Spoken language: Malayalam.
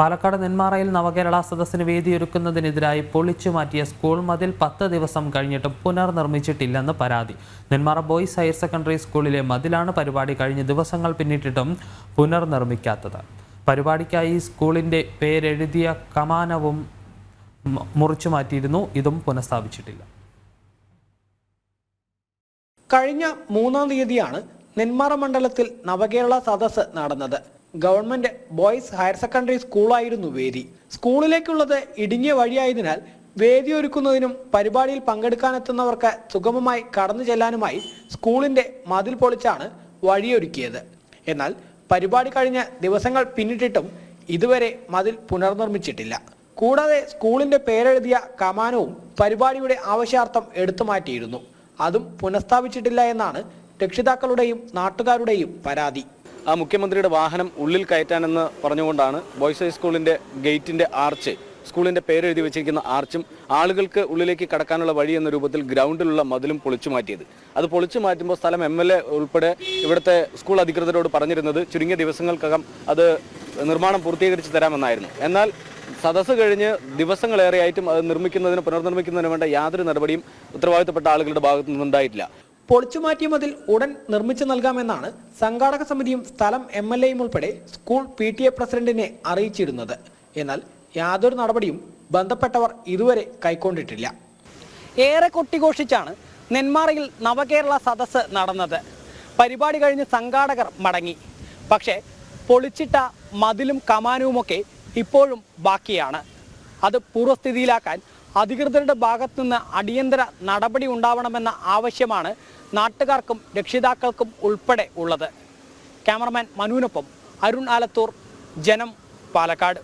പാലക്കാട് നെന്മാറയിൽ നവകേരള സദസ്സിന് വേദിയൊരുക്കുന്നതിനെതിരായി പൊളിച്ചു മാറ്റിയ സ്കൂൾ മതിൽ പത്ത് ദിവസം കഴിഞ്ഞിട്ടും പുനർനിർമ്മിച്ചിട്ടില്ലെന്ന് പരാതി. നെന്മാറ ബോയ്സ് ഹയർ സെക്കൻഡറി സ്കൂളിലെ മതിലാണ് പരിപാടി കഴിഞ്ഞ ദിവസങ്ങൾ പിന്നിട്ടിട്ടും പുനർനിർമ്മിക്കാത്തത്. പരിപാടിക്കായി സ്കൂളിന്റെ പേരെഴുതിയ കമാനവും മുറിച്ചു മാറ്റിയിരുന്നു. ഇതും പുനഃസ്ഥാപിച്ചിട്ടില്ല. കഴിഞ്ഞ മൂന്നാം തീയതിയാണ് നെന്മാറ മണ്ഡലത്തിൽ നവകേരള സദസ്സ് നടന്നത്. ഗവൺമെന്റ് ബോയ്സ് ഹയർ സെക്കൻഡറി സ്കൂളായിരുന്നു വേദി. സ്കൂളിലേക്കുള്ളത് ഇടുങ്ങിയ വഴിയായതിനാൽ വേദി ഒരുക്കുന്നതിനും പരിപാടിയിൽ പങ്കെടുക്കാനെത്തുന്നവർക്ക് സുഗമമായി കടന്നു ചെല്ലാനുമായി സ്കൂളിന്റെ മതിൽ പൊളിച്ചാണ് വഴിയൊരുക്കിയത്. എന്നാൽ പരിപാടി കഴിഞ്ഞ ദിവസങ്ങൾ പിന്നിട്ടിട്ടും ഇതുവരെ മതിൽ പുനർനിർമ്മിച്ചിട്ടില്ല. കൂടാതെ സ്കൂളിന്റെ പേരെഴുതിയ കമാനവും പരിപാടിയുടെ ആവശ്യാർത്ഥം എടുത്തു മാറ്റിയിരുന്നു. അതും പുനഃസ്ഥാപിച്ചിട്ടില്ല എന്നാണ് രക്ഷിതാക്കളുടെയും നാട്ടുകാരുടെയും പരാതി. ആ മുഖ്യമന്ത്രിയുടെ വാഹനം ഉള്ളിൽ കയറ്റാനെന്ന് പറഞ്ഞുകൊണ്ടാണ് ബോയ്സ് ഹൈ ഗേറ്റിന്റെ ആർച്ച് സ്കൂളിന്റെ പേരെഴുതി വെച്ചിരിക്കുന്ന ആർച്ചും ആളുകൾക്ക് ഉള്ളിലേക്ക് കടക്കാനുള്ള വഴി എന്ന രൂപത്തിൽ ഗ്രൗണ്ടിലുള്ള മതിലും പൊളിച്ചു മാറ്റിയത്. അത് പൊളിച്ചു മാറ്റുമ്പോൾ സ്ഥലം എം എൽ എ ഉൾപ്പെടെ ഇവിടുത്തെ സ്കൂൾ അധികൃതരോട് പറഞ്ഞിരുന്നത് ചുരുങ്ങിയ ദിവസങ്ങൾക്കകം അത് നിർമ്മാണം പൂർത്തീകരിച്ച് തരാമെന്നായിരുന്നു. എന്നാൽ സദസ്സ് കഴിഞ്ഞ് ദിവസങ്ങളേറെയായിട്ടും അത് നിർമ്മിക്കുന്നതിന് പുനർനിർമ്മിക്കുന്നതിന് വേണ്ട യാതൊരു നടപടിയും ഉത്തരവാദിത്തപ്പെട്ട ആളുകളുടെ ഭാഗത്തു നിന്നുണ്ടായിട്ടില്ല പൊളിച്ചു മാറ്റിയ മതിൽ ഉടൻ നിർമ്മിച്ചു നൽകാമെന്നാണ് സംഘാടക സമിതിയും സ്ഥലം എം എൽ എയും ഉൾപ്പെടെ സ്കൂൾ പി ടി എ പ്രസിഡന്റിനെ അറിയിച്ചിരുന്നത്. എന്നാൽ യാതൊരു നടപടിയും ബന്ധപ്പെട്ടവർ ഇതുവരെ കൈക്കൊണ്ടിട്ടില്ല. ഏറെ കൊട്ടിഘോഷിച്ചാണ് നെന്മാറയിൽ നവകേരള സദസ്സ് നടന്നത്. പരിപാടി കഴിഞ്ഞ് സംഘാടകർ മടങ്ങി. പക്ഷേ പൊളിച്ചിട്ട മതിലും കമാനവുമൊക്കെ ഇപ്പോഴും ബാക്കിയാണ്. അത് പൂർവസ്ഥിതിയിലാക്കാൻ അധികൃതരുടെ ഭാഗത്തുനിന്ന് അടിയന്തര നടപടി ഉണ്ടാവണമെന്ന ആവശ്യമാണ് നാട്ടുകാർക്കും രക്ഷിതാക്കൾക്കും ഉൾപ്പെടെ ഉള്ളത്. ക്യാമറമാൻ മനുവിനൊപ്പം അരുൺ ആലത്തൂർ ജനം പാലക്കാട്.